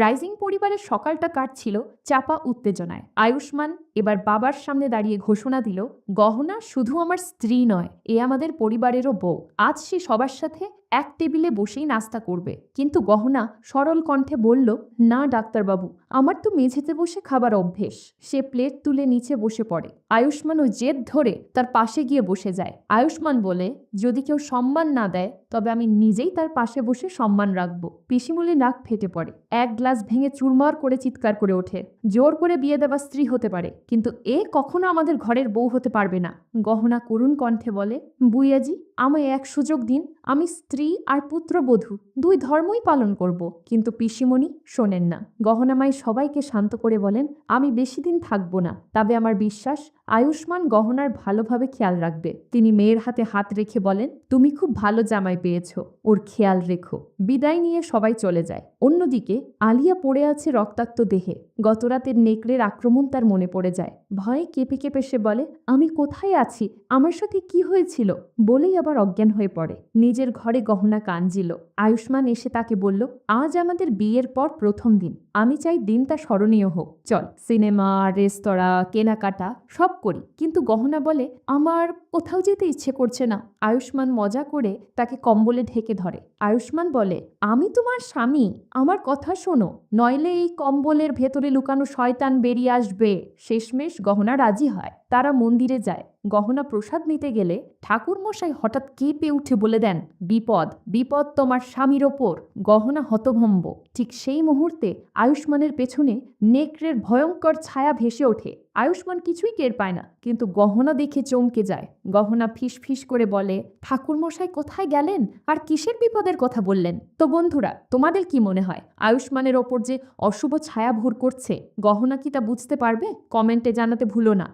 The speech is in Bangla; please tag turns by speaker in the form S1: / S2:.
S1: রাইজিং পরিবারের সকালটা কাটছিল চাপা উত্তেজনায়। আয়ুষ্মান এবার বাবার সামনে দাঁড়িয়ে ঘোষণা দিল, গহনা শুধু আমার স্ত্রী নয়, এ আমাদের পরিবারেরও বউ। আজ সে সবার সাথে এক টেবিলে বসেই নাস্তা করবে। কিন্তু গহনা সরল কণ্ঠে বলল, না, ডাক্তারবাবু, আমার তো মেঝেতে বসে খাবার অভ্যেস। সে প্লেট তুলে নিচে বসে পড়ে। আয়ুষ্মান ও জেদ ধরে তার পাশে গিয়ে বসে যায়। আয়ুষ্মান বলে, যদি কেউ সম্মান না দেয়, তবে আমি নিজেই তার পাশে বসে সম্মান রাখব। পিসিমুলি নাক ফেটে পড়ে। এক গ্লাস ভেঙে চুরমার করে চিৎকার করে ওঠে। জোর করে বিয়ে দেওয়া স্ত্রী হতে পারে, কিন্তু এ কখনো আমাদের ঘরের বউ হতে পারবে না। গহনা করুণ কণ্ঠে বলে, বুইয়াজি, আমায় এক সুযোগ দিন। আমি স্ত্রী আর পুত্রবধূ দুই ধর্মই পালন করব। কিন্তু পিসিমণি শোনেন না। গহনামাই সবাইকে শান্ত করে বলেন, আমি বেশি দিন থাকব না। তবে আমার বিশ্বাস, আয়ুষ্মান গহনার ভালোভাবে খেয়াল রাখবে। তিনি মেয়ের হাতে হাত রেখে বলেন, তুমি খুব ভালো জামাই পেয়েছ। ওর খেয়াল রেখো। বিদায় নিয়ে সবাই চলে যায়। অন্যদিকে, আলিয়া পড়ে আছে রক্তাক্ত দেহে। গতরাতের নেকড়ের আক্রমণ তার মনে পড়ে যায়। ভয়ে কেঁপে কেঁপে সে বলে, আমি কোথায় আছি? আমার সাথে কি হয়েছিল? বলেই আবার অজ্ঞান হয়ে পড়ে। নিজের ঘরে গহনা কাঞ্জিল আয়ুষ্মান এসে তাকে বলল, আজ আমাদের বিয়ের পর প্রথম দিন। আমি চাই দিনটা স্মরণীয় হোক। চল, সিনেমা, রেস্তোরাঁ, কেনাকাটা, সব করি। কিন্তু গহনা বলে, আমার কোথাও যেতে ইচ্ছে করছে না। আয়ুষ্মান মজা করে তাকে কম্বলে ঢেকে ধরে। আয়ুষ্মান বলে, আমি তোমার স্বামী। আমার কথা শোনো। নইলে এই কম্বলের ভেতরে লুকানো শয়তান বেরিয়ে আসবে শেষমেশ গহনা রাজি হয়। তারা মন্দিরে যায়। গহনা প্রসাদ নিতে গেলে ঠাকুরমশাই হঠাৎ কেঁপে উঠে বলে দেন, বিপদ বিপদ তোমার স্বামীর ওপর। গহনা হতভম্ব। ঠিক সেই মুহূর্তে আয়ুষ্মানের পেছনে নেকড়ের ভয়ঙ্কর ছায়া ভেসে ওঠে। আয়ুষ্মান কিছুই টের পায় না, কিন্তু গহনা দেখে চমকে যায়। গহনা ফিস ফিস করে বলে, ঠাকুরমশাই কোথায় গেলেন? আর কিসের বিপদের কথা বললেন? তো বন্ধুরা, তোমাদের কি মনে হয়? আয়ুষ্মানের ওপর যে অশুভ ছায়া ভুর করছে, গহনা কি তা বুঝতে পারবে? কমেন্টে জানাতে ভুলো না।